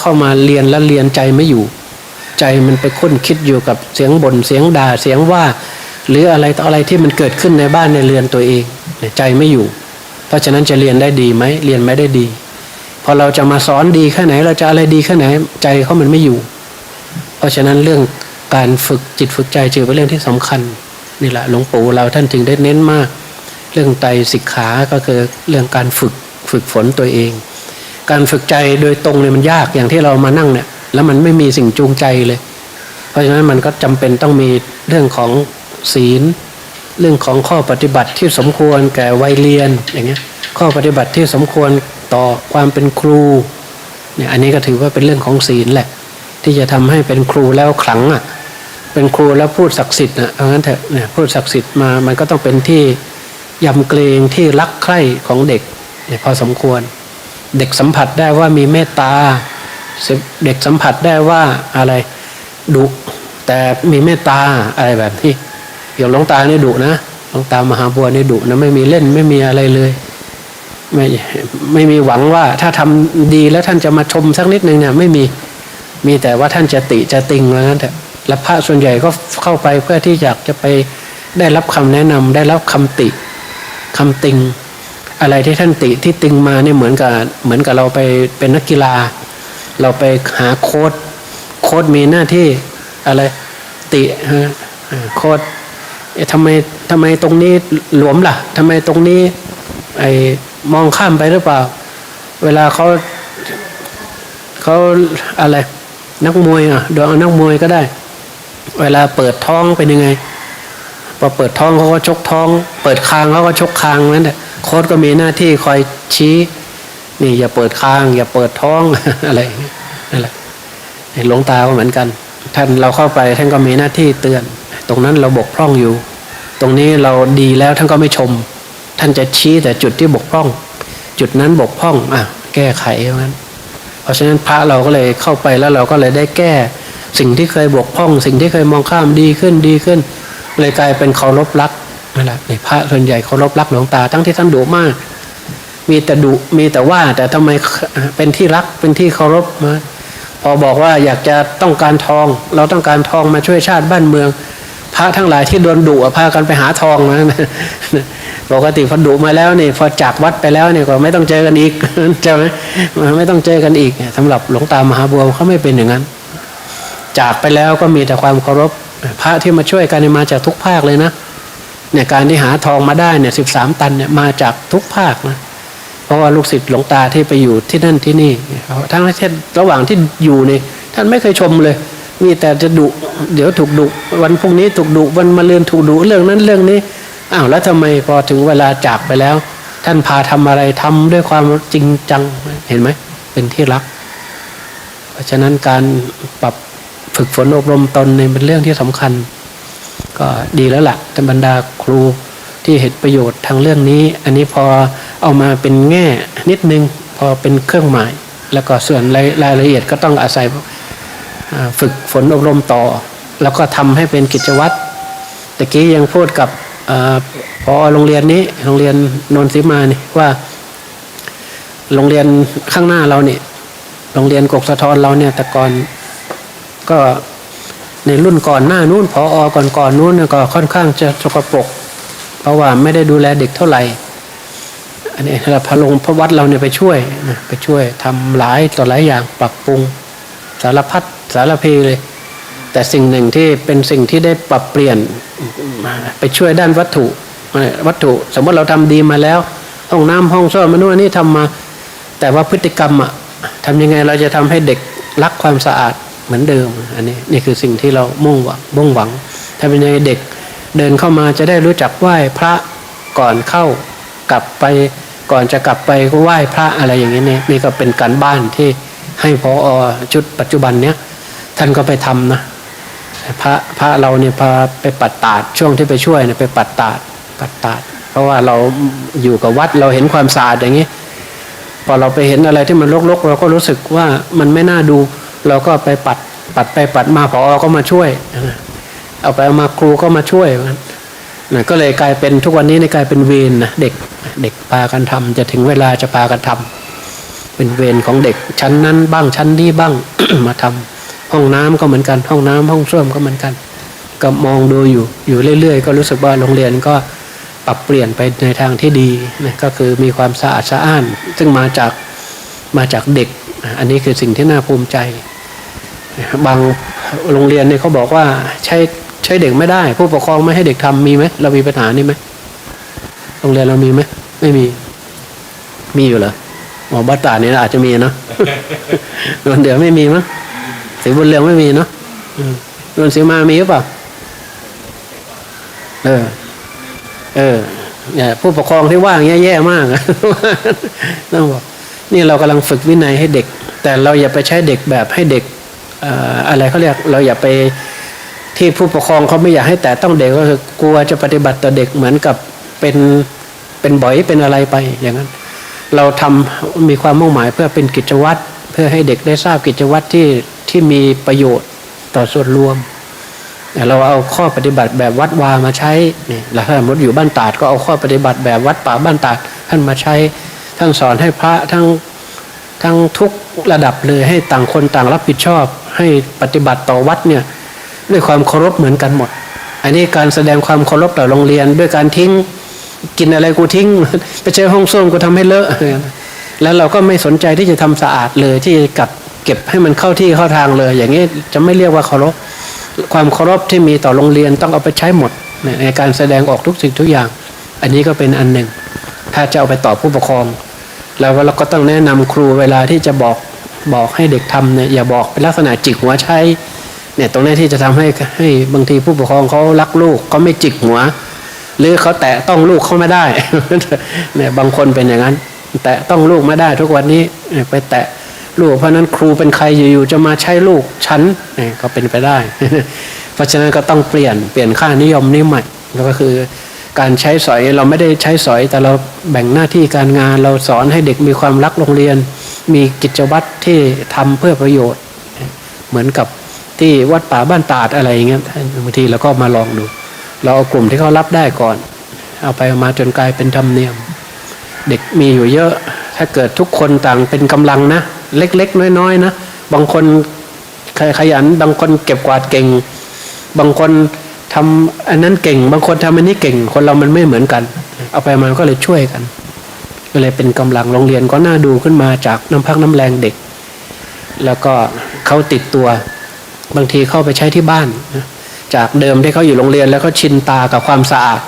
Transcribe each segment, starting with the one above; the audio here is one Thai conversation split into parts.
เข้ามาเรียนแล้วเรียนใจไม่อยู่ ใจมันไปคุ้นคิดอยู่กับเสียงบน่นเสียงด่าเสียงว่า หรืออะไรต่ออะไรที่มันเกิดขึ้นในบ้านในเรือนตัวเองใจไม่อยู่ เพราะฉะนั้นจะเรียนได้ดีไหมเรียนไม่ได้ดี พอเราจะมาสอนดีแค่ไหน เราจะอะไรดีแค่ไหน ใจเขามันไม่อยู่ เพราะฉะนั้นเรื่องการฝึกจิตฝึกใจจึงเป็นเรื่องที่สำคัญนี่แหละหลวงปู่เราท่านจึงได้เน้นมาก เรื่องไตสิกขาก็คือเรื่องการฝึกฝึกฝนตัวเอง การฝึกใจโดยตรงเนี่ยมันยากอย่างที่เรามานั่งเนี่ย แล้วมันไม่มีสิ่งจูงใจเลย เพราะฉะนั้นมันก็จำเป็นต้องมีเรื่องของศีล เรื่องของข้อปฏิบัติที่สมควรแก่วัยเรียนอย่างเงี้ยข้อปฏิบัติที่สมควรต่อความเป็นครูเนี่ยอันนี้ก็ถือว่าเป็นเรื่องของศีลแหละ ที่จะทำให้เป็นครูแล้วขลังอะเป็นครูแล้วพูดศักดิ์สิทธิ์นะเอางั้นเถอะเนี่ยพูดศักดิ์สิทธิ์มามันก็ต้องเป็นที่ยำเกรงที่รักใคร่ของเด็กเนี่ยพอสมควร เด็กสัมผัสได้ว่ามีเมตตา เด็กสัมผัสได้ว่าอะไรดุแต่มีเมตตาอะไรแบบนี้อย่างหลวงตาเนี่ยดุนะหลวงตามหาบัวเนี่ยดุนะไม่มีเล่นไม่มีอะไรเลยไม่ไม่มีหวังว่าถ้าทำดีแล้วท่านจะมาชมสักนิดหนึ่งเนี่ยไม่มีมีแต่ว่าท่านจะติจะติงแล้วนั้นแต่และพระส่วนใหญ่ก็เข้าไปเพื่อที่อยากจะไปได้รับคำแนะนำได้รับคำติคำติง อะไรที่ท่านติที่ติงมาเนี่ยเหมือนกับเหมือนกับเราไปเป็นนักกีฬา เราไปหาโค้ดโค้ดมีหน้าที่อะไรติฮะโค้ดเอ๊ะทำไมทำไมตรงนี้หลวมล่ะทำไมตรงนี้ไอ้มองข้ามไปหรือเปล่า เวลาเขาเขาอะไรนักมวยอะโดยเอานักมวยก็ได้ เวลาเปิดท้องเป็นยังไง พอเปิดท้องเขาก็ชกท้อง เปิดคางเขาก็ชกคางนั่นแหละโค้ดก็มีหน้าที่คอยชี้ นี่อย่าเปิดคาง อย่าเปิดท้องอะไรนั่นแหละหลวงตาก็เหมือนกัน ท่านเราเข้าไปท่านก็มีหน้าที่เตือน ตรงนั้นเราบกพร่องอยู่ ตรงนี้เราดีแล้วท่านก็ไม่ชม ท่านจะชี้แต่จุดที่บกพร่อง จุดนั้นบกพร่องอะแก้ไขมันเพราะฉะนั้นพระเราก็เลยเข้าไปแล้วเราก็เลยได้แก้ สิ่งที่เคยบกพร่อง สิ่งที่เคยมองข้ามดีขึ้นดีขึ้น เลยกลายเป็นเคารพรักนั่นแหละพระส่วนใหญ่เคารพรักหลวงตา ทั้งที่ท่านดุมาก มีแต่ดุมีแต่ว่า แต่ทำไมเป็นที่รักเป็นที่เคารพมาพอบอกว่าอยากจะต้องการทอง เราต้องการทองมาช่วยชาติบ้านเมือง พระทั้งหลายที่โดนดุพากันไปหาทองนะปกติพอดุมาแล้วนี่พอจากวัดไปแล้วเนี่ยก็ไม่ต้องเจอกันอีกใช่ไหมไม่ต้องเจอกันอีกสำหรับหลวงตามหาบัวเขาไม่เป็นอย่างนั้น จากไปแล้วก็มีแต่ความเคารพ พระที่มาช่วยกันมาจากทุกภาคเลยนะเนี่ยการที่หาทองมาได้เนี่ยสิบสามตันเนี่ยมาจากทุกภาคนะเพราะว่าลูกศิษย์หลวงตาที่ไปอยู่ที่นั่นที่นี่ทั้งที่ระหว่างที่อยู่นี่ท่านไม่เคยชมเลย มีแต่จะดุเดี๋ยวถูกดุวันพรุ่งนี้ถูกดุวันมะรืนถูกดุเรื่องนั้นเรื่องนี้อ้าวแล้วทำไมพอถึงเวลาจากไปแล้ว ท่านพาทำอะไรทำด้วยความจริงจังเห็นไหมเป็นที่รัก เพราะฉะนั้นการปรับ ฝึกฝนอบรมตนเนี่ยเป็นเรื่องที่สำคัญ ก็ดีแล้วละ่ะท่านบรรดาครูที่เห็นประโยชน์ทางเรื่องนี้ อันนี้พอเอามาเป็นแง่นิดนึงพอเป็นเครื่องหมาย แล้วก็ส่วนรายรายละเอียดก็ต้องอาศัยฝึกฝนอบรมต่อ แล้วก็ทำให้เป็นกิจวัตรตะกี้ยังพูดกับอพอโรงเรียนนี้โรงเรียนนนทรีมานี่ว่า โรงเรียนข้างหน้าเราเนี่ยโรงเรียนกกสะทอนเราเนี่ยแต่ก่อน ก็ในรุ่นก่อนหน้านู้นพออก่อนก่อนนู้นก็ค่อนข้างจะสกปรกเพราะว่าไม่ได้ดูแลเด็กเท่าไหร่ อันนี้เราพระลงพระวัดเราเนี่ยไปช่วยไปช่วยทำหลายต่อหลายอย่างปรับปรุงสารพัดสารเพเลย แต่สิ่งหนึ่งที่เป็นสิ่งที่ได้ปรับเปลี่ยนไปช่วยด้านวัตถุวัตถุ สมมติเราทำดีมาแล้ว ห้องน้ำห้องซ่อนมนุษย์นี่ทำมา แต่ว่าพฤติกรรมอะทำยังไงเราจะทำให้เด็กรักความสะอาด เหมือนเดิม อันนี้นี่คือสิ่งที่เรามุ่งหวังมุ่งหวังทำยังไงเด็กเดินเข้ามาจะได้รู้จักไหว้พระก่อนเข้ากลับไปก่อนจะกลับไปก็ไหว้พระอะไรอย่างนี้เนี่ยนี่ก็เป็นการบ้านที่ให้พออชุดปัจจุบันเนี้ยท่านก็ไปทำนะพระพระเราเนี่ยพาไปปัดตาดช่วงที่ไปช่วยเนี่ยไปปัดตาดปัดตาด เพราะว่าเราอยู่กับวัดเราเห็นความสะอาดอย่างนี้ พอเราไปเห็นอะไรที่มันรกๆเราก็รู้สึกว่ามันไม่น่าดู เราก็ไปปัดปัดไปปัดมาพอก็มาช่วยเอาไปเอามาครูก็มาช่วยนะก็เลยกลายเป็นทุกวันนี้ในกลายเป็นเวรนะเด็กเด็กพากันทำจะถึงเวลาจะพากันทำเป็นเวรของเด็กชั้นนั้นบ้างชั้นนี้บ้างมาทำห้องน้ำก็เหมือนกันห้องน้ำห้องส้วมก็เหมือนกัน ก็มองดูอยู่อยู่เรื่อย ๆ ก็รู้สึกว่าโรงเรียนก็ปรับเปลี่ยนไปในทางที่ดีนะก็คือมีความสะอาดสะอ้าน ซึ่งมาจากมาจากเด็ก อันนี้คือสิ่งที่น่าภูมิใจ บางโรงเรียนเนี่ยเขาบอกว่าใช้ใช้เด็กไม่ได้ ผู้ปกครองไม่ให้เด็กทำมีไหมเรามีปัญหานี่ไหมโรงเรียนเรามีไหมไม่มี มีอยู่เหรอหมอบัตตาเนี่ยอาจจะมีเนาะนนเดี๋ยวไม่มีมั้งสีบุญเรืองไม่มีเนาะอืมนนสีมามีหรือเปล่าเออ เออเนี่ยผู้ปกครองที่ว่าอย่างเงี้ยแย่มากต้องบอกนี่เรากำลังฝึกวินัยให้เด็ก แต่เราอย่าไปใช้เด็กแบบให้เด็กเอะไรเขาเรียกเราอย่าไปที่ผู้ปกครองเขาไม่อยากให้แต่ต้องเด็กก็คือกลัวจะปฏิบัติต่อเด็กเหมือนกับเป็นเป็นบ่อยเป็นอะไรไปอย่างนั้น เราทำมีความมุ่งหมายเพื่อเป็นกิจวัตรเพื่อให้เด็กได้ทราบกิจวัตรที่ที่มีประโยชน์ต่อส่วนรวม เราเอาข้อปฏิบัติแบบวัดวามาใช้นี่แล้วถ้าสมมติอยู่บ้านตาดก็เอาข้อปฏิบัติแบบวัดป่าบ้านตาดท่านมาใช้ท่านสอนให้พระทั้งทั้งทุกระดับเลยให้ต่างคนต่างรับผิดชอบ ให้ปฏิบัติต่อวัดเนี่ยด้วยความเคารพเหมือนกันหมด อันนี้การแสดงความเคารพต่อโรงเรียน ด้วยการทิ้งกินอะไรกูทิ้ง ไปเจอห้องส้วมกูทำให้เลอะแล้วเราก็ไม่สนใจที่จะทำสะอาดเลยที่จะกัดเก็บให้มันเข้าที่เข้าทางเลย อย่างนี้จะไม่เรียกว่าเคารพความเคารพที่มีต่อโรงเรียนต้องเอาไปใช้หมดในการแสดงออกทุกสิ่งทุกอย่าง อันนี้ก็เป็นอันหนึ่ง ถ้าจะเอาไปต่อผู้ปกครอง แล้วเราก็ต้องแนะนำครูเวลาที่จะบอก บอกให้เด็กทำเนี่ยอย่าบอกเป็นลักษณะจิกหัวใช้เนี่ยตรงนี้ที่จะทำให้ให้บางทีผู้ปกครองเขารักลูกเขาไม่จิกหัว หรือเขาแตะต้องลูกเขาไม่ได้เนี่ยบางคนเป็นอย่างนั้น แตะต้องลูกไม่ได้ทุกวันนี้ไปแตะลูกเพราะนั้นครูเป็นใครอยู่ๆจะมาใช้ลูกฉันเนี่ยก็เป็นไปได้ เพราะฉะนั้นก็ต้องเปลี่ยนเปลี่ยนค่านิยมนี้ใหม่แล้วก็คือการใช้สอยเราไม่ได้ใช้สอยแต่เราแบ่งหน้าที่การงานเราสอนให้เด็กมีความรักโรงเรียน มีกิจวัตรที่ทำเพื่อประโยชน์ เหมือนกับที่วัดป่าบ้านตาดอะไรอย่างเงี้ยบางทีเราก็มาลองดู เราเอากลุ่มที่เขารับได้ก่อน เอาไปเอามาจนกลายเป็นธรรมเนียม เด็กมีอยู่เยอะ ถ้าเกิดทุกคนต่างเป็นกำลังนะ เล็กๆ น้อยๆนะบางคนขขยันบางคนเก็บกวาดเก่ง บางคนทำอันนั้นเก่ง บางคนทำอันนี้เก่ง คนเรามันไม่เหมือนกัน เอาไปมันก็เลยช่วยกัน ก็เลยเป็นกำลังโรงเรียนก็น่าดูขึ้นมาจากน้ำพักน้ำแรงเด็ก แล้วก็เขาติดตัว บางทีเข้าไปใช้ที่บ้าน จากเดิมที่เขาอยู่โรงเรียนแล้วเขาชินตากับความสะอาด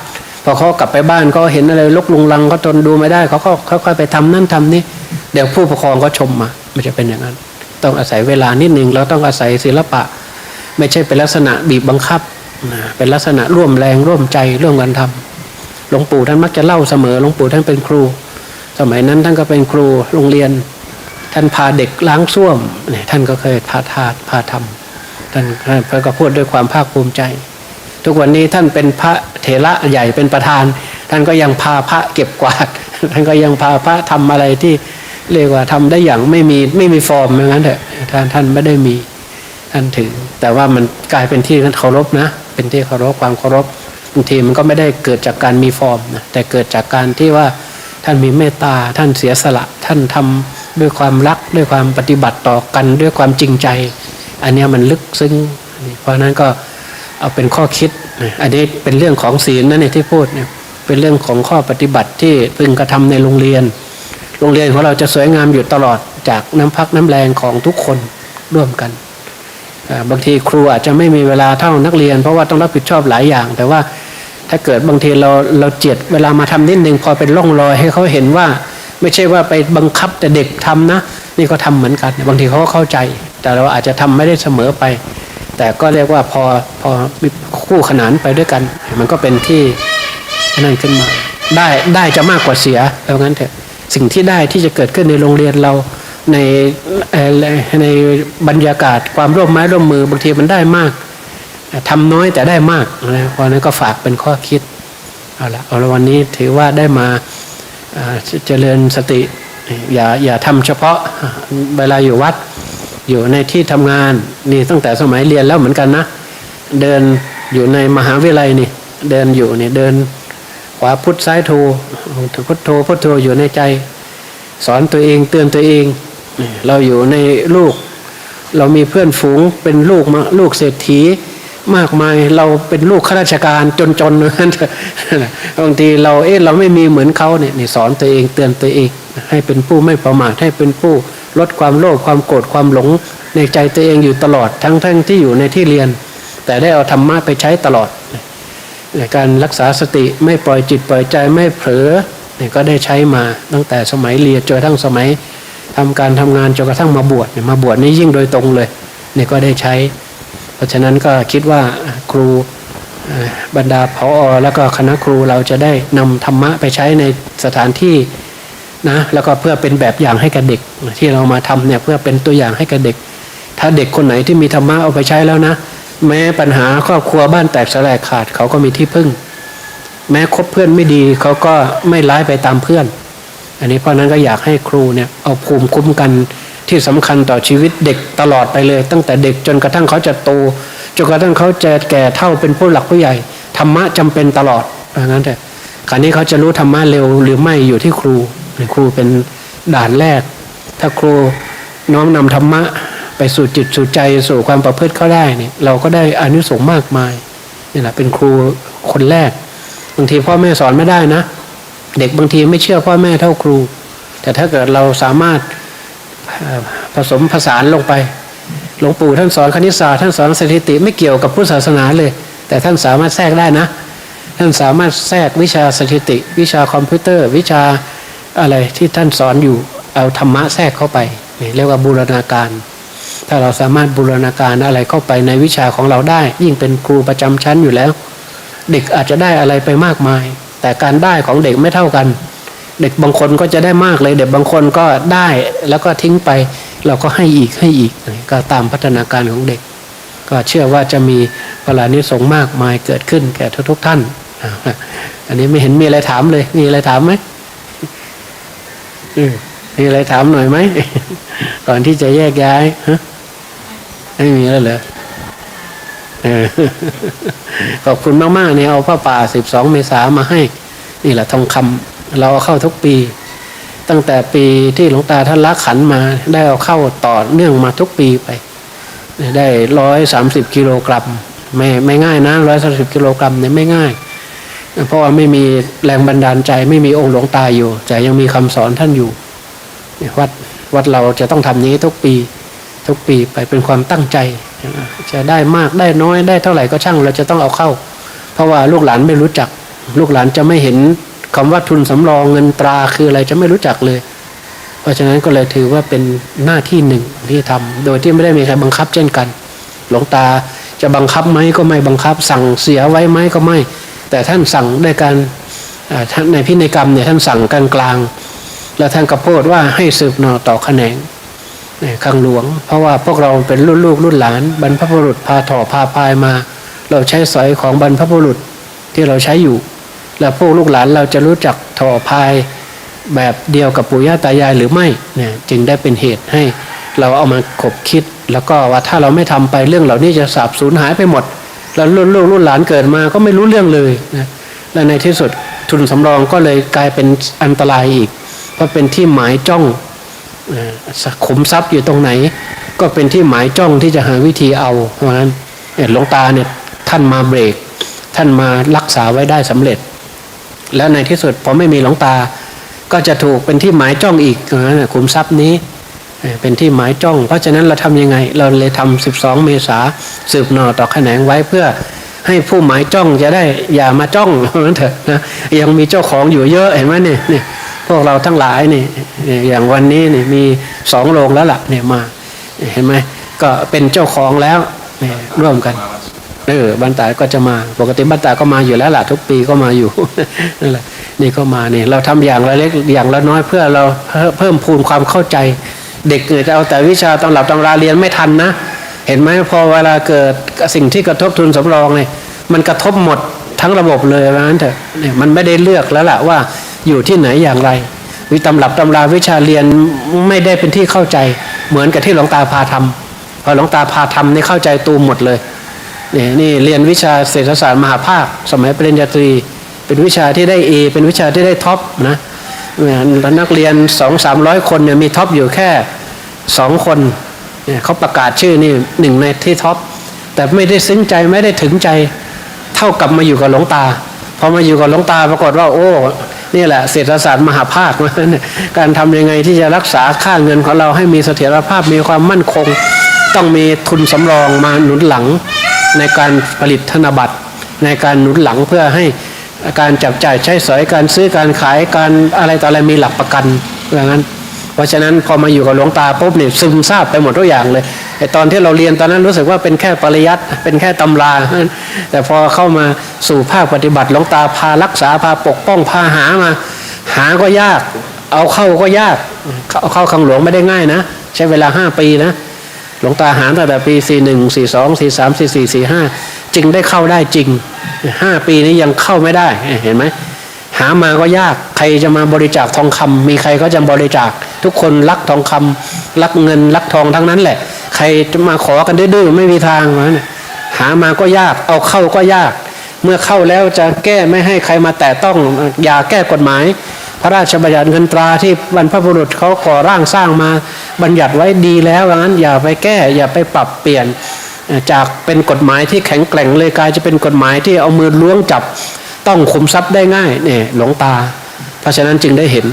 พอเขากลับไปบ้านก็เห็นอะไรลกลุงลังก็ทนดูไม่ได้เขาก็ค่อยๆไปทำนั่นทำนี่เดี๋ยวผู้ปกครองก็ชมมามันจะเป็นอย่างนั้น ต้องอาศัยเวลานิดนึงเราต้องอาศัยศิลปะ ไม่ใช่เป็นลักษณะบีบบังคับเป็นลักษณะร่วมแรงร่วมใจร่วมกันทำหลวงปู่ท่านมักจะเล่าเสมอหลวงปู่ท่านเป็นครู สมัยนั้นท่านก็เป็นครูโรงเรียน ท่านพาเด็กล้างส้วมเนี่ยท่านก็เคยพาทาพาทำท่านท่านก็พูดด้วยความภาคภูมิใจ ทุกวันนี้ท่านเป็นพระเถระใหญ่เป็นประธาน ท่านก็ยังพาพระเก็บกวาด ท่านก็ยังพาพระทำอะไรที่เรียกว่าทำได้อย่างไม่มีไม่มีฟอร์มอย่างนั้นเถอะท่านท่านไม่ได้มีท่านถือ แต่ว่ามันกลายเป็นที่ท่านเคารพนะ เป็นที่เคารพความเคารพบางทีมันก็ไม่ได้เกิดจากการมีฟอร์มนะแต่เกิดจากการที่ว่า ท่านมีเมตตา ท่านเสียสละ ท่านทำด้วยความรักด้วยความปฏิบัติต่อกันด้วยความจริงใจ อันนี้มันลึกซึ้งเพราะนั้นก็เอาเป็นข้อคิด อันนี้เป็นเรื่องของศีลนั่นเองที่พูดเนี่ยเป็นเรื่องของข้อปฏิบัติที่พึงกระทำในโรงเรียน โรงเรียนของเราจะสวยงามอยู่ตลอดจากน้ำพักน้ำแรงของทุกคนร่วมกัน บางทีครูอาจจะไม่มีเวลาเท่านักเรียน เพราะว่าต้องรับผิดชอบหลายอย่าง แต่ว่า ถ้าเกิดบางทีเราเราเจียดเวลามาทำนิดนึงพอเป็นร่องรอยให้เขาเห็นว่า ไม่ใช่ว่าไปบังคับแต่เด็กทำนะ นี่ก็ทำเหมือนกัน บางทีเขาก็เข้าใจ แต่เราอาจจะทำไม่ได้เสมอไป แต่ก็เรียกว่าพอพอคู่ขนานไปด้วยกัน มันก็เป็นที่นั่นขึ้นมา ได้ได้จะมากกว่าเสียเอางั้นเถอะสิ่งที่ได้ที่จะเกิดขึ้นในโรงเรียนเราในในบรรยากาศความร่วมไม้ร่วมมือบางทีมันได้มาก ทำน้อยแต่ได้มากนะเพราะนั้นก็ฝากเป็นข้อคิดเอาละเอาละวันนี้ถือว่าได้มาเจริญสติ อย่าอย่าทำเฉพาะเวลาอยู่วัดอยู่ในที่ทำงานนี่ตั้งแต่สมัยเรียนแล้วเหมือนกันนะ เดินอยู่ในมหาวิทยาลัยนี่ เดินอยู่นี่เดินขวาพุทธซ้ายโทพุทโธพุทโธอยู่ในใจ สอนตัวเองเตือนตัวเอง เราอยู่ในลูก เรามีเพื่อนฝูงเป็นลูกมาลูกเศรษฐี มากมายเราเป็นลูกข้าราชการจนๆนั่นเถอะบางทีเราเอ๊ะเราไม่มีเหมือนเขาเนี่ยสอนตัวเองเตือนตัวเอง ให้เป็นผู้ไม่ประมาทให้เป็นผู้ลดความโลภความโกรธความหลง ในใจตัวเองอยู่ตลอดทั้งทั้งที่อยู่ในที่เรียน แต่ได้เอาธรรมะไปใช้ตลอดในการรักษาสติไม่ปล่อยจิตปล่อยใจไม่เผลอเนี่ยก็ได้ใช้มาตั้งแต่สมัยเรียนจนกระทั่งสมัยทำการทำงานจนกระทั่งมาบวชเนี่ยมาบวชนี่ยิ่งโดยตรงเลยเนี่ยก็ได้ใช้ ราะฉะนั้นก็คิดว่าครูบรรดาพอแล้วก็คณะครูเราจะได้นำธรรมะไปใช้ในสถานที่นะแล้วก็เพื่อเป็นแบบอย่างให้กับเด็กที่เรามาทำเนี่ยเพื่อเป็นตัวอย่างให้กับเด็ก ถ้าเด็กคนไหนที่มีธรรมะเอาไปใช้แล้วนะ แม้ปัญหาครอบครัวบ้านแตกสลายขาดเขาก็มีที่พึ่ง แม้คบเพื่อนไม่ดีเขาก็ไม่ร้ายไปตามเพื่อน อันนี้เพราะนั้นก็อยากให้ครูเนี่ยเอาภูมิคุ้มกัน ที่สำคัญต่อชีวิตเด็กตลอดไปเลย ตั้งแต่เด็กจนกระทั่งเขาจะโตจนกระทั่งเขาจะแก่เท่าเป็นผู้หลักผู้ใหญ่ธรรมะจำเป็นตลอดเพราะงั้นแต่คราวนี้เขาจะรู้ธรรมะเร็วหรือไม่อยู่ที่ครูครูเป็นด่านแรก ถ้าครูน้อมนำธรรมะไปสู่จิตสู่ใจสู่ความประพฤติเขาได้เนี่ยเราก็ได้อานิสงส์มากมายนี่แหละเป็นครูคนแรกบางทีพ่อแม่สอนไม่ได้นะ เด็กบางทีไม่เชื่อพ่อแม่เท่าครู แต่ถ้าเกิดเราสามารถ ผสมผสานลงไป หลวงปู่ท่านสอนคณิตศาสตร์ท่านสอนสถิติไม่เกี่ยวกับพุทธศาสนาเลย แต่ท่านสามารถแทรกได้นะ ท่านสามารถแทรกวิชาสถิติ วิชาคอมพิวเตอร์ วิชาอะไรที่ท่านสอนอยู่เอาธรรมะแทรกเข้าไปเรียกว่าบูรณาการ ถ้าเราสามารถบูรณาการอะไรเข้าไปในวิชาของเราได้ ยิ่งเป็นครูประจำชั้นอยู่แล้ว เด็กอาจจะได้อะไรไปมากมาย แต่การได้ของเด็กไม่เท่ากัน เด็กบางคนก็จะได้มากเลย เด็กบางคนก็ได้แล้วก็ทิ้งไป เราก็ให้อีกให้อีกก็ตามพัฒนาการของเด็ก ก็เชื่อว่าจะมีพลานิสงมากมายเกิดขึ้นแก่ทุก ๆ ท่าน อันนี้ไม่เห็นมีอะไรถามเลย มีอะไรถามไหมมีอะไรถามหน่อยไหมก่อนที่จะแยกย้ายฮะไม่มีแล้วเหรอเออขอบคุณมากๆเนี่ยเอาผ้าป่าสิบสองเมษามาให้ นี่แหละทองคำ เราเอาเข้าทุกปี ตั้งแต่ปีที่หลวงตาท่านละขันมา ได้เอาเข้าต่อเนื่องมาทุกปีไป ได้ร้อยสามสิบกิโลกรัมไม่ไม่ง่ายนะร้อยสามสิบกิโลกรัมเนี่ยไม่ง่าย เพราะว่าไม่มีแรงบันดาลใจไม่มีองค์หลวงตาอยู่ แต่ยังมีคำสอนท่านอยู่วัดวัดเราจะต้องทำนี้ทุกปี ทุกปีไปเป็นความตั้งใจ จะได้มากได้น้อยได้เท่าไหร่ก็ช่างเราจะต้องเอาเข้า เพราะว่าลูกหลานไม่รู้จัก ลูกหลานจะไม่เห็น คำว่าทุนสำรองเงินตราคืออะไรจะไม่รู้จักเลย เพราะฉะนั้นก็เลยถือว่าเป็นหน้าที่หนึ่งที่ทำโดยที่ไม่ได้มีใครบังคับเช่นกัน หลวงตาจะบังคับไหมก็ไม่บังคับ สั่งเสียไว้ไหมก็ไม่ แต่ท่านสั่งด้วยการท่านในพินัยกรรมเนี่ยท่านสั่งกลางกลางๆแล้วท่านก็โพดว่าให้สืบน่อต่อแขนงเนี่ยข้างหลวง เพราะว่าพวกเราเป็นรุ่นลูกรุ่นหลาน บรรพบุรุษพาถ่อพาพายมา เราใช้สอยของบรรพบุรุษที่เราใช้อยู่ แล้วพวกลูกหลานเราจะรู้จักถอพายแบบเดียวกับปู่ย่าตายายหรือไม่เนี่ยจึงได้เป็นเหตุให้เราเอามาขบคิด แล้วก็ว่าถ้าเราไม่ทำไปเรื่องเหล่านี้จะสาบสูญหายไปหมด แล้วรุ่นลูกหลานเกิดมาก็ไม่รู้เรื่องเลยนะและในที่สุดทุนสำรองก็เลยกลายเป็นอันตรายอีก เพราะเป็นที่หมายจ้องขุมทรัพย์อยู่ตรงไหน ก็เป็นที่หมายจ้องที่จะหาวิธีเอาเพราะนั้นเนี่ยหลวงตาเนี่ยท่านมาเบรก ท่านมารักษาไว้ได้สำเร็จ แล้วในที่สุดพอไม่มีหลวงตา ก็จะถูกเป็นที่หมายจ้องอีกนะขุมทรัพย์นี้เป็นที่หมายจ้อง เพราะฉะนั้นเราทำยังไง เราเลยทำ12 เมษาสืบหน่อต่อแขนงไว้เพื่อให้ผู้หมายจ้องจะได้อย่ามาจ้องนั้นเถอะนะยังมีเจ้าของอยู่เยอะเห็นไหมเนี่ยเนี่ยพวกเราทั้งหลายนี่อย่างวันนี้นี่มีสองโรงแล้วล่ะเนี่ยมาเห็นไหมก็เป็นเจ้าของแล้วร่วมกัน เออบันตาก็จะมา ปกติบันตาก็มาอยู่แล้วล่ะทุกปีก็มาอยู่นั่นแหละนี่ก็มาเนี่ยเราทำอย่างละเล็กอย่างละน้อยเพื่อเราเพิ่มพูนความเข้าใจ เด็กเนี่ยจะเอาแต่วิชาตำรับตำราเรียนไม่ทันนะ เห็นไหมพอเวลาเกิดสิ่งที่กระทบทุนสำรองเนี่ยมันกระทบหมดทั้งระบบเลยว่างั้นเถอะเนี่ยมันไม่ได้เลือกแล้วล่ะว่าอยู่ที่ไหนอย่างไร วิตำรับตำราวิชาเรียนไม่ได้เป็นที่เข้าใจ เหมือนกับที่หลวงตาพาทำพอหลวงตาพาทำนี่เข้าใจตูมหมดเลย นี่นี่เรียนวิชาเศรษฐศาสตร์มหาภาค สมัยปริญญาตรี เป็นวิชาที่ได้เอเป็นวิชาที่ได้ท็อปนะเนี่ยนักเรียนสองสามร้อยคนเนี่ยมีท็อปอยู่แค่สองคนเนี่ยเขาประกาศชื่อนี่หนึ่งในที่ท็อปแต่ไม่ได้ซึ้งใจไม่ได้ถึงใจเท่ากับมาอยู่กับหลวงตาพอมาอยู่กับหลวงตาปรากฏว่า โอ้นี่แหละเศรษฐศาสตร์มหาภาคการทำยังไงที่จะรักษาค่าเงินของเราให้มีเสถียรภาพมีความมั่นคง ต้องมีทุนสำรองมาหนุนหลัง ในการผลิตธนบัตร ในการหนุนหลังเพื่อให้การจับจ่ายใช้สอยการซื้อการขายการอะไรต่ออะไรมีหลักประกันอย่างนั้น เพราะฉะนั้นพอมาอยู่กับหลวงตาปุ๊บเนี่ยซึมซาบไปหมดทุกอย่างเลยไอตอนที่เราเรียนตอนนั้นรู้สึกว่าเป็นแค่ปริยัติเป็นแค่ตำรา แต่พอเข้ามาสู่ภาคปฏิบัติหลวงตาพารักษาพาปกป้องพาหามา หาก็ยาก เอาเข้าก็ยากเอาเข้าคลังหลวงไม่ได้ง่ายนะ ใช้เวลาห้าปีนะ หลวงตาหาตั้งแต่ปีสี่หนึ่งสี่สองสี่สามสี่สี่สี่ห้าจึงได้เข้าได้จริงห้าปีนี้ยังเข้าไม่ได้เห็นไหมหามาก็ยากใครจะมาบริจาคทองคำมีใครก็จะบริจาค ทุกคนรักทองคำรักเงินรักทองทั้งนั้นแหละ ใครจะมาขอกันดื้อๆไม่มีทางนะหามาก็ยากเอาเข้าก็ยาก เมื่อเข้าแล้วจะแก้ไม่ให้ใครมาแตะต้องอย่าแก้กฎหมาย พระราชบัญญัติเงินตราที่บรรพบุรุษเขาก่อร่างสร้างมาบัญญัติไว้ดีแล้วงนั้นอย่าไปแก้ อย่าไปปรับเปลี่ยนจากเป็นกฎหมายที่แข็งแกร่งเลยกลายจะเป็นกฎหมายที่เอามือล้วงจับต้องคุมทรัพย์ได้ง่ายเนี่ยหลวงตา เพราะฉะนั้นจึงได้เห็น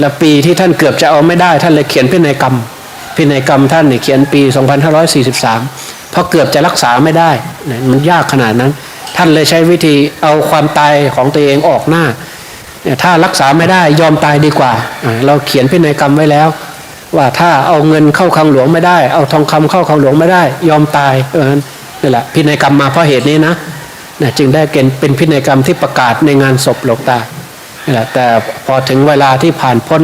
และปีที่ท่านเกือบจะเอาไม่ได้ ท่านเลยเขียนพินัยกรรมพินัยกรรมท่านเนี่ยเขียนปี 2543 เพราะเกือบจะรักษาไม่ได้ มันยากขนาดนั้น ท่านเลยใช้วิธีเอาความตายของตัวเองออกหน้า ถ้ารักษาไม่ได้ยอมตายดีกว่า เราเขียนพินัยกรรมไว้แล้ว ว่าถ้าเอาเงินเข้าคลังหลวงไม่ได้ เอาทองคำเข้าคลังหลวงไม่ได้ ยอมตายเออนี่แหละพินัยกรรมมาเพราะเหตุนี้นะนะจึงได้เกณฑ์เป็นพินัยกรรมที่ประกาศในงานศพหลวงตานี่แหละแต่พอถึงเวลาที่ผ่านพ้น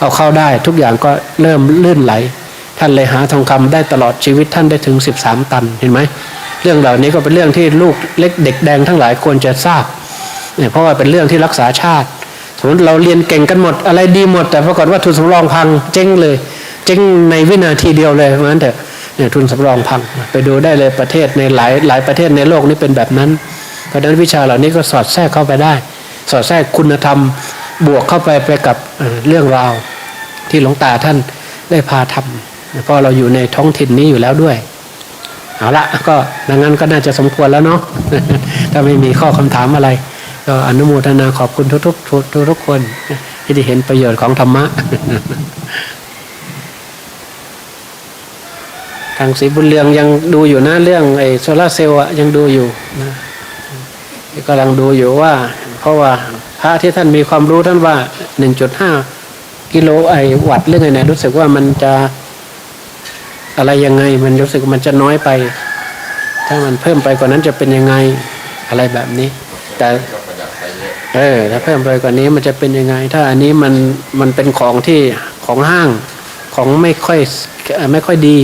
เอาเข้าได้ ทุกอย่างก็เริ่มลื่นไหล ท่านเลยหาทองคำได้ตลอดชีวิตท่านได้ถึง 13 ตันเห็นไหมเรื่องเหล่านี้ก็เป็นเรื่องที่ลูกเล็กเด็กแดงทั้งหลายควรจะทราบเนี่ยเพราะว่าเป็นเรื่องที่รักษาชาติ มมติเราเรียนเก่งกันหมด อะไรดีหมด แต่ปรากฏว่าทุนสำรองพังเจ๊งเลย เจ๊งในวินาทีเดียวเลยเพราะฉะนั้นเถอะเนี่ยทุนสำรองพังไปดูได้เลยประเทศในหลายหลายประเทศในโลกนี้เป็นแบบนั้น เพราะฉะนั้นวิชาเหล่านี้ก็สอดแทรกเข้าไปได้ สอดแทรกคุณธรรมบวกเข้าไปไปกับเอ่อเรื่องราวที่หลวงตาท่านได้พาทำเพราะเราอยู่ในท้องถิ่นนี้อยู่แล้วด้วยเอาละก็ดังนั้นก็น่าจะสมควรแล้วเนาะถ้าไม่มีข้อคำถามอะไร ก็อนุโมทนาขอบคุณทุกๆทุกทุกทุกคน ที่ได้เห็นประโยชน์ของธรรมะ ทางศรีบุญเรืองยังดูอยู่นะเรื่องไอ้โซลาเซลล์ยังดูอยู่นะกำลังดูอยู่ว่า เพราะว่าพระที่ท่านมีความรู้ท่านว่า1.5กิโลไอวัตต์เรื่องไงนะรู้สึกว่ามันจะอะไรยังไง มันรู้สึกมันจะน้อยไป ถ้ามันเพิ่มไปกว่านั้นจะเป็นยังไงอะไรแบบนี้ แต่ เออถ้าเพิ่มไปกว่านี้มันจะเป็นยังไง ถ้าอันนี้มันมันเป็นของที่ของห้างของไม่ค่อยไม่ค่อยดี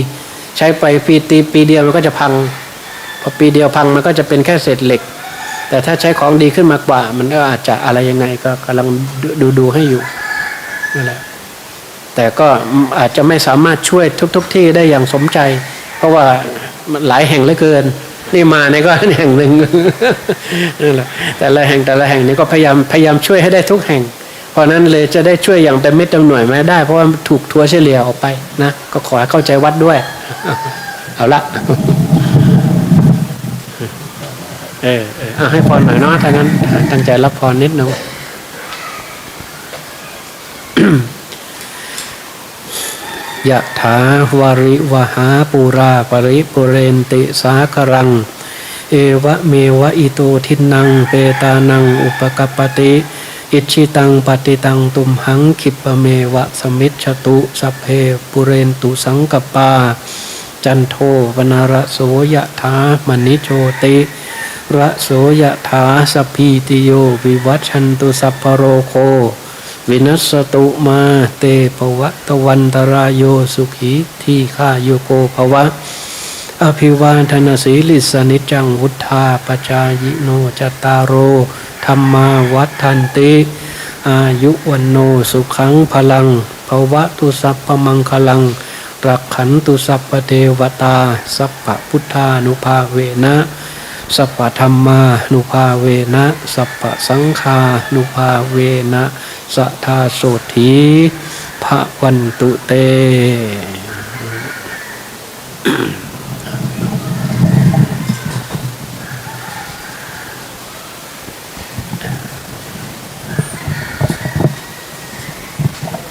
ใช้ไปปีตีปีเดียวมันก็จะพังพอปีเดียวพังมันก็จะเป็นแค่เศษเหล็ก แต่ถ้าใช้ของดีขึ้นมากว่า มันก็อาจจะอะไรยังไงก็กำลังดูดูดูให้อยู่นั่นแหละแต่ก็อาจจะไม่สามารถช่วยทุก ๆทที่ได้อย่างสมใจ เพราะว่าหลายแห่งเหลือเกิน นี่มาในก็แห่งหนึ่งนั่นแหละแต่ละแห่งแต่ละแห่งนี้ก็พยายามพยายามช่วยให้ได้ทุกแห่ง เพราะนั้นเลยจะได้ช่วยอย่างเต็มเม็ดเต็มหน่วยไม่ได้ เพราะว่าถูกทัวร์เฉลี่ยออกไปนะก็ขอเข้าใจวัดด้วย เอาละเออเออให้พรหน่อยเนาะถ้างั้นตั้งใจรับพรนิดนึง ยะถาวาริวหาปูราปริปุเรนติสาครัง เอวะเมวะอิโตทินังเปตานังอุปกปปติอิชิตังปฏิตังตุมหังคิปะเมวะสมิจฉตุสัพเพปุเรนตุสังกปา จันโทปนารโสยะถามณิโชติระโสยะถาสพีติโยวิวัชันตุสัพพะโรโค วินัสตุมาเตปวัตวันตรายโยสุขีที่ข้าโยโกภวะ อภิวาทนาสีลิสนิจังวุธาปจายโนจตารโรธรรมาวัฏันติ อายุวันโนสุขังพลังภาวะตุสัพพมังคลัง รักขันตุสัพเทวตา สัพพพุทธานุภาเวนะสัพพธรรมานุภาเวนะ สัพพสังฆานุภาเวนะ สทาโสถีพระวันตุเต